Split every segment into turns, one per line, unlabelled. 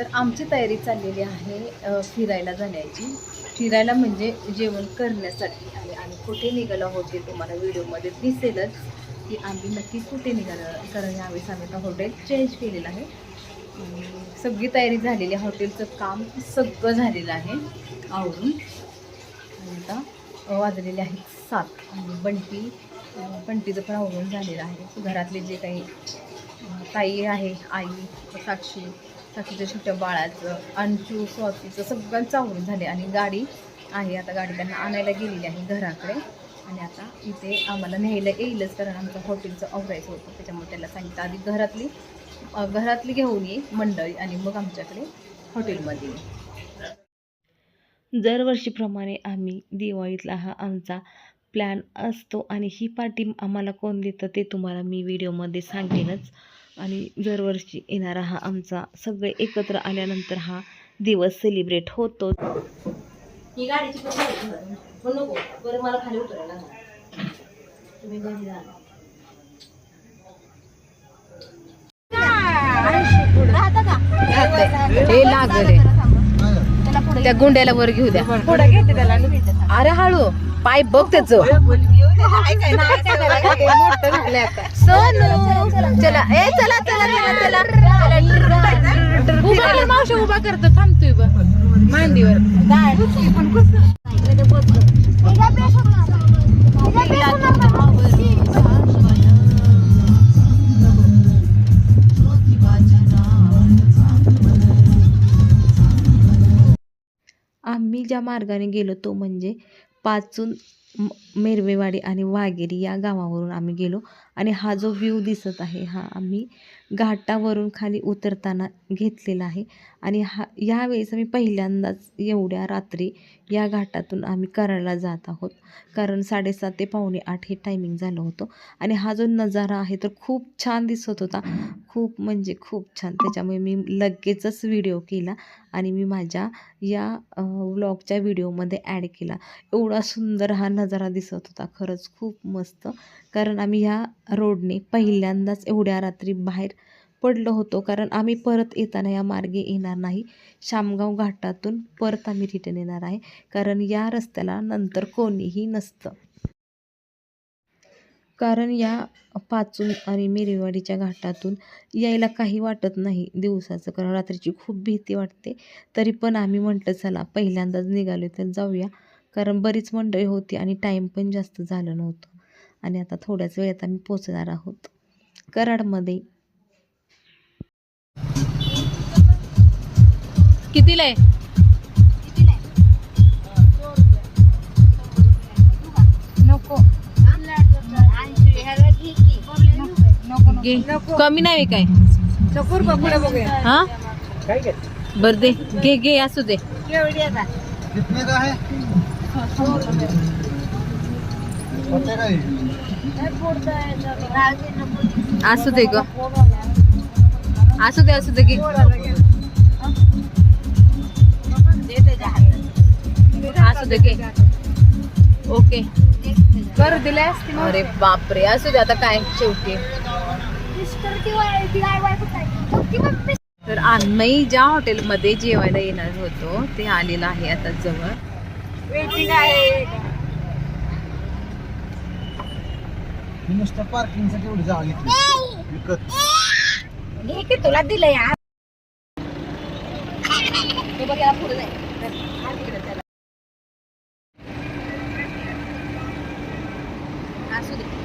तर आमची तयारी चाललेली आहे फिरायला जाण्याची. फिरायला म्हणजे जेवण करण्यासाठी आणि आम्ही कुठे निघालो हो आहोत ते तुम्हाला व्हिडिओमध्ये दिसेलच की आम्ही नक्की कुठे निघालो कारण यावेळेस आम्ही आता हॉटेल चेंज केलेलं आहे. सगळी तयारी झालेली आहे. हॉटेलचं काम सगळं झालेलं आहे. आवडून आता वाजलेले आहेत सात. आणि बंटी बंटीचं पण आवडून झालेलं आहे. घरातले जे काही ताई आहे आई साक्षी साक्षीच्या छोट्या बाळाचं अंचू स्वातीचं सगळं आवरून झाले आणि गाडी आहे. आता गाडी त्यांना आणायला गेलेली आहे घराकडे. आणि आता इथे आम्हाला न्यायला येईलच कारण आमचं हॉटेलचं आवरायचं होतं. त्याच्यामुळे त्याला सांगितलं आधी घरातली घरातली घेऊन ये मंडळी आणि मग आमच्याकडे हॉटेलमध्ये ये. दरवर्षीप्रमाणे आम्ही दिवाळीतला हा आमचा प्लॅन असतो आणि ही पार्टी आम्हाला कोण देतं ते तुम्हाला मी व्हिडिओमध्ये सांगेनच. आणि दरवर्षी येणारा हा आमचा सगळे एकत्र आल्यानंतर हा दिवस सेलिब्रेट होतो.
ही गाडीची पण नको. बरं मला खाली उतरायला सांग. तुम्ही घरी जा.
हे लागले. त्या गुंड्याला वर घेऊ द्या. अरे हळू. पाय बघ त्याच. सोनू. चला ए चला चला चला चला.
मावशी उभा करतो. थांबतोय बा मांडीवर.
आम्ही ज्या मार्गाने गेलो तो म्हणजे पाचून मेरवेवाडी आणि वाघेरी या गावावरून आम्ही गेलो. आणि हा जो व्ह्यू दिसत आहे हा आम्ही घाटावरून खाली उतरताना घेतलेला आहे. आणि हा यावेळेस आम्ही पहिल्यांदाच एवढ्या रात्री या घाटातून आम्ही करायला जात आहोत. कारण साडेसात ते पावणे आठ हे टायमिंग झालं होतं. आणि हा जो नजारा आहे तर खूप छान दिसत होता. खूप म्हणजे खूप छान. त्याच्यामुळे मी लगेचच व्हिडिओ केला आणि मी माझ्या या व्लॉगच्या व्हिडिओमध्ये ॲड केला. एवढा सुंदर हा नजारा दिसत होता. खरंच खूप मस्त. कारण आम्ही ह्या रोडने पहिल्यांदाच एवढ्या रात्री बाहेर पडलो होतो. कारण आम्ही परत येताना या मार्गे येणार नाही. शामगाव घाटातून परत आम्ही रिटर्न येणार आहे. कारण या रस्त्याला नंतर कोणीही नसतं. कारण या पाचून आणि मिरेवाडीच्या घाटातून यायला काही वाटत नाही दिवसाचं. कारण रात्रीची खूप भीती वाटते. तरी पण आम्ही म्हटलं चला पहिल्यांदाच निघालो तर जाऊया. कारण बरीच मंडळी होती आणि टाईम पण जास्त झालं नव्हतं. आणि आता थोड्याच वेळात आम्ही पोचणार आहोत. कराडमध्ये.
कितीला आहे? कमी नाही काय? हा? बर दे. घे घे असू दे.
है होते
असू दे ग. असू दे असू दे की. असू दे की. ओके.
कर दिले
अरे बापरे असू दे आता काय शेवटी. तर आम्ही ज्या हॉटेलमध्ये जेवायला येणार होतो ते आलेलं आहे आता जवळ.
मी नुसतं पार्किंगसाठी एवढी जागा घेतली विकत
तुला दिलं यार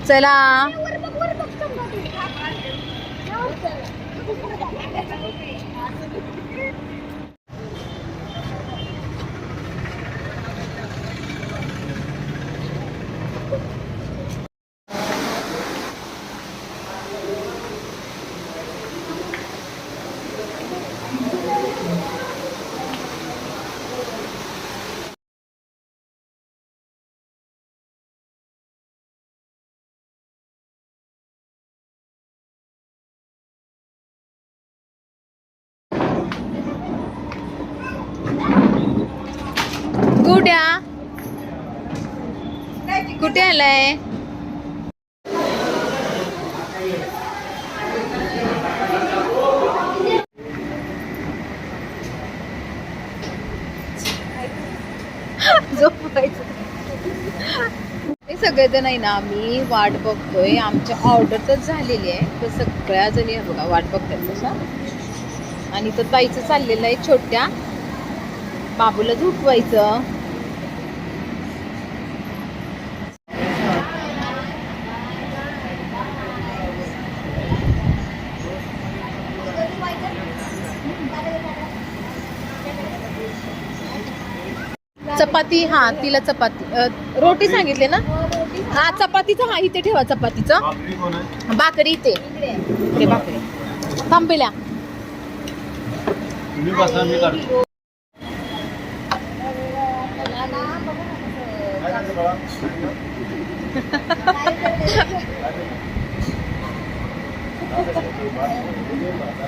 चला गुड्या कुठे कुठे आलाय? हे तर नाही ना आम्ही वाट बघतोय. आमची ऑर्डर तर झालेली आहे. तर सगळ्या जणी आहे बघा वाट बघतात तसं आणि तर ताईचं चाललेलं आहे छोट्या. बाबूला झोपवायचं. चपाती हा तिला चपाती. अ, रोटी सांगितले ना? हा चपातीचं हा इथे ठेवा चपातीचं. भाकरी इथे. ते भाकरी. थांबेल्या.
तुम्ही बसा मी काढतो.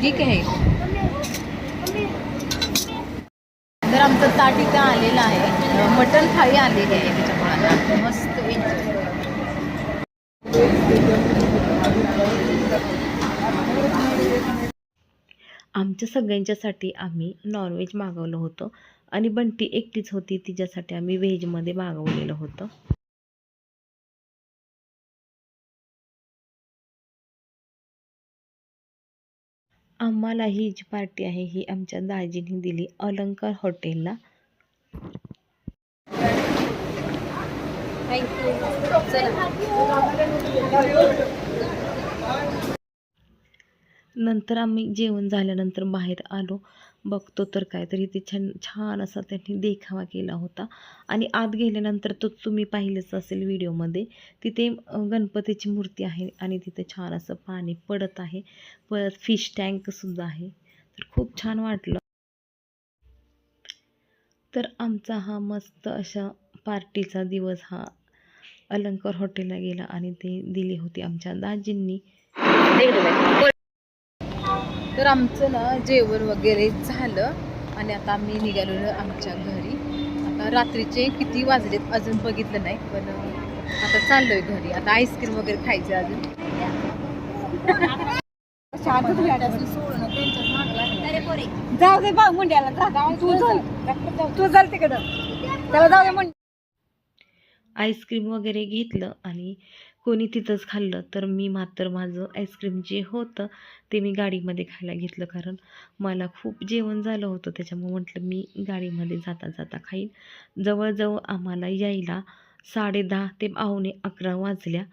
ठीक आहे. तर आमचं ताट इथं आलेलं आहे. मटण थाळी आलेली आहे त्याच्यामुळे मस्त
आमच्या सगळ्यांच्यासाठी आम्ही नॉनव्हेज मागवलं होतं. आणि बंटी एकटीच होती तिच्यासाठी आम्ही व्हेजमध्ये मागवलेलं होतं. आम्हाला ही जी पार्टी आहे ही आमच्या दाजीने दिली अलंकार हॉटेलला. नंतर आम्ही जेवण झाल्यानंतर बाहेर आलो. बघतो तर काय तरी ते छान छान असा त्यांनी देखावा केला होता. आणि आत गेल्यानंतर तो तुम्ही पाहिलंच असेल व्हिडिओमध्ये. तिथे गणपतीची मूर्ती आहे आणि तिथे छान असं पाणी पडत आहे. परत फिश टँकसुद्धा आहे. तर खूप छान वाटलं. तर आमचा हा मस्त अशा पार्टीचा दिवस हा अलंकार हॉटेलला गेला आणि ते दिली होती आमच्या दाजींनी.
तर आमचं ना जेवण वगैरे झालं आणि आता आम्ही निघालो आमच्या घरी. आता रात्रीचे किती वाजलेत अजून बघितलं नाही पण आता चाललोय घरी. आता आईस्क्रीम वगैरे खायचं अजून.
जाऊ दे बा मुंड्याला जा. तू चल. तू चल तिकडं. त्याला जाऊ दे मुंड्या
आईस्क्रीम वगैरे घेतलं आणि कोणी तिथंच खाल्लं तर मी मात्र माझं आईस्क्रीम जे होतं ते मी गाडीमध्ये खायला घेतलं. कारण मला खूप जेवण झालं होतं त्याच्यामुळे म्हटलं मी गाडीमध्ये जाता जाता खाईन. जवळजवळ आम्हाला यायला साडे दहा ते पावणे अकरा वाजल्या.